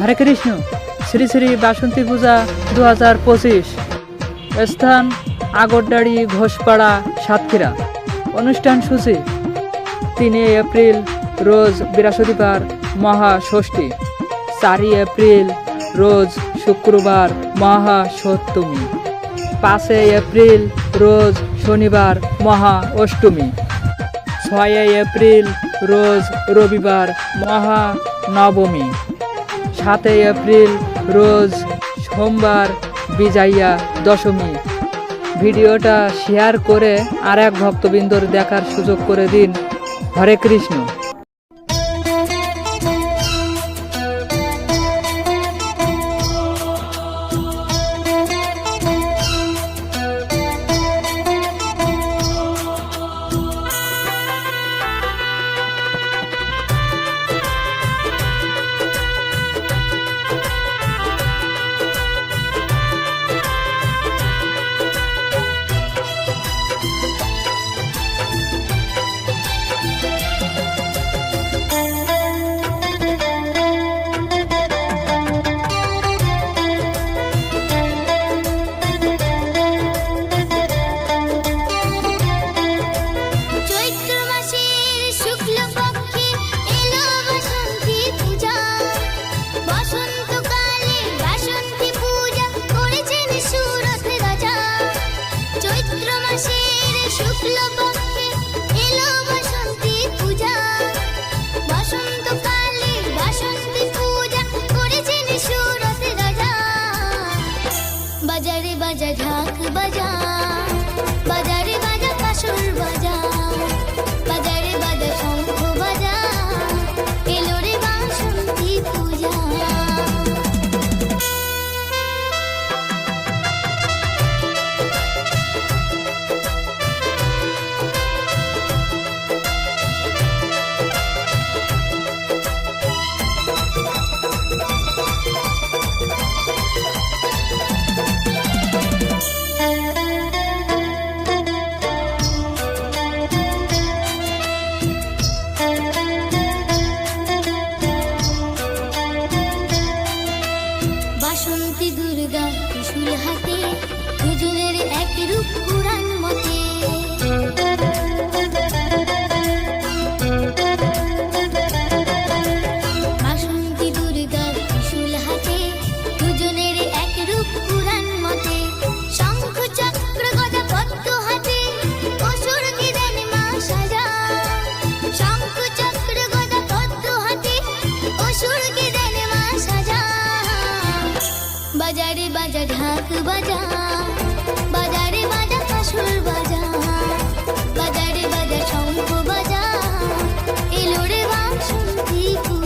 হরে কৃষ্ণ। শ্রী শ্রী বাসন্তী পূজা দু হাজার পঁচিশ। স্থান আগরডাড়ি ঘোষপাড়া সাতক্ষীরা। অনুষ্ঠান সূচি তিনে এপ্রিল, রোজ বৃহস্পতিবার মহা ষষ্ঠী চারই এপ্রিল, রোজ শুক্রবার মহা সপ্তমী পাঁচই এপ্রিল, রোজ শনিবার মহা অষ্টমী ছয়ই এপ্রিল, রোজ রবিবার মহা নবমী সাতই এপ্রিল রোজ সোমবার বিজাইয়া দশমী। ভিডিওটা শেয়ার করে আর এক ভক্তবৃন্দর দেখার সুযোগ করে দিন। হরে কৃষ্ণ। বাজারে বাজা ঢাক বাজা বাজারে বাজা কাসর বাজা। বাসন্তী দুর্গা কিশোর হাতে দুজনের এক রূপ পুরাণ মতে। बजारे बजा ढाक बजा बजारे बजा कसुर बजा